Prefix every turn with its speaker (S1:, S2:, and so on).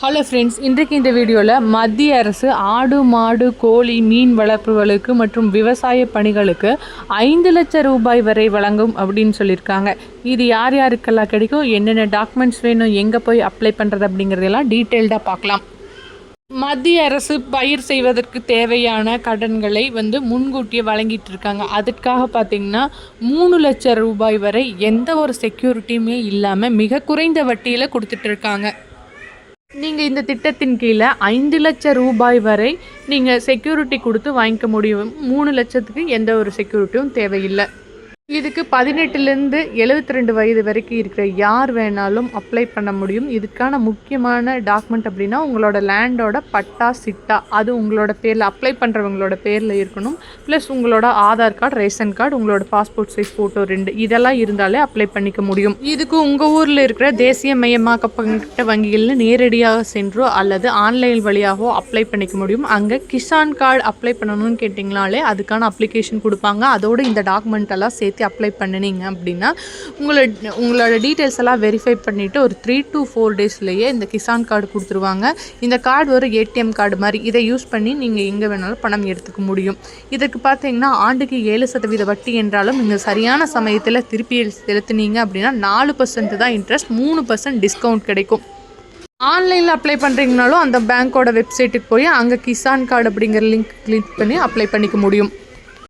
S1: Hello friends இன்றைக்கு இந்த வீடியோவில் மத்திய அரசு ஆடு மாடு கோழி மீன் வளர்ப்புகளுக்கு மற்றும் விவசாய பணிகளுக்கு ஐந்து லட்சம் ரூபாய் வரை வழங்கும் அப்படின்னு சொல்லியிருக்காங்க. இது யார் யாருக்கெல்லாம் கிடைக்கும்? என்னென்ன டாக்குமெண்ட்ஸ் வேணும்? எங்கே போய் அப்ளை பண்ணுறது அப்படிங்கிறதெல்லாம் டீட்டெயில்டாக பார்க்கலாம். மத்திய அரசு பயிர் செய்வதற்கு தேவையான கடன்களை வந்து முன்கூட்டியே வழங்கிட்டு இருக்காங்க. அதுக்காக பார்த்தீங்கன்னா மூணு லட்சம் ரூபாய் வரை எந்த ஒரு செக்யூரிட்டியுமே இல்லாமல் மிக குறைந்த வட்டியில் கொடுத்துட்ருக்காங்க நீங்கள் இந்த திட்டத்தின் கீழே ஐந்து லட்சம் ரூபாய் வரை நீங்கள் செக்யூரிட்டி கொடுத்து வாங்கிக்க முடியும். மூணு லட்சத்துக்கு எந்த ஒரு செக்யூரிட்டியும் தேவையில்லை. இதுக்கு பதினெட்டுலேருந்து எழுபத்தி ரெண்டு வயது வரைக்கும் இருக்கிற யார் வேணாலும் அப்ளை பண்ண முடியும். இதுக்கான முக்கியமான டாக்குமெண்ட் அப்படின்னா உங்களோட லேண்டோட பட்டா சிட்டா அது உங்களோட பேரில் அப்ளை பண்ணுறவங்களோட பேரில் இருக்கணும். ப்ளஸ் உங்களோட ஆதார் கார்டு ரேஷன் கார்டு உங்களோட பாஸ்போர்ட் சைஸ் ஃபோட்டோ ரெண்டு இதெல்லாம் இருந்தாலே அப்ளை பண்ணிக்க முடியும். இதுக்கு உங்கள் ஊரில் இருக்கிற தேசிய மயமாக்கப்பட்ட வங்கிகளில் நேரடியாக சென்றோ அல்லது ஆன்லைன் வழியாகவோ அப்ளை பண்ணிக்க முடியும். அங்கே கிசான் கார்டு அப்ளை பண்ணணும்னு கேட்டிங்கனாலே அதுக்கான அப்ளிகேஷன் கொடுப்பாங்க. அதோட இந்த டாக்குமெண்ட் எல்லாம் சேர்த்து அப்ளை பண்ணினீங்க அப்படின்னா உங்களோட உங்களோட டீட்டெயில்ஸ் எல்லாம் வெரிஃபை பண்ணிவிட்டு ஒரு த்ரீ டு ஃபோர் டேஸ்லேயே இந்த கிசான் கார்டு கொடுத்துருவாங்க. இந்த கார்டு ஒரு ஏடிஎம் கார்டு மாதிரி. இதை யூஸ் பண்ணி நீங்கள் எங்கே வேணாலும் பணம் எடுத்துக்க முடியும். இதுக்கு பார்த்தீங்கன்னா ஆண்டுக்கு ஏழு சதவீத வட்டி என்றாலும் நீங்கள் சரியான சமயத்தில் திருப்பி செலுத்துனீங்க அப்படின்னா நாலு பர்சன்ட் தான் இன்ட்ரெஸ்ட் மூணு பர்சன்ட் டிஸ்கவுண்ட் கிடைக்கும். ஆன்லைனில் அப்ளை பண்ணுறீங்கனாலும் அந்த பேங்க்கோட வெப்சைட்டுக்கு போய் அங்கே கிசான் கார்டு அப்படிங்கிற லிங்க் கிளிக் பண்ணி அப்ளை பண்ணிக்க முடியும்.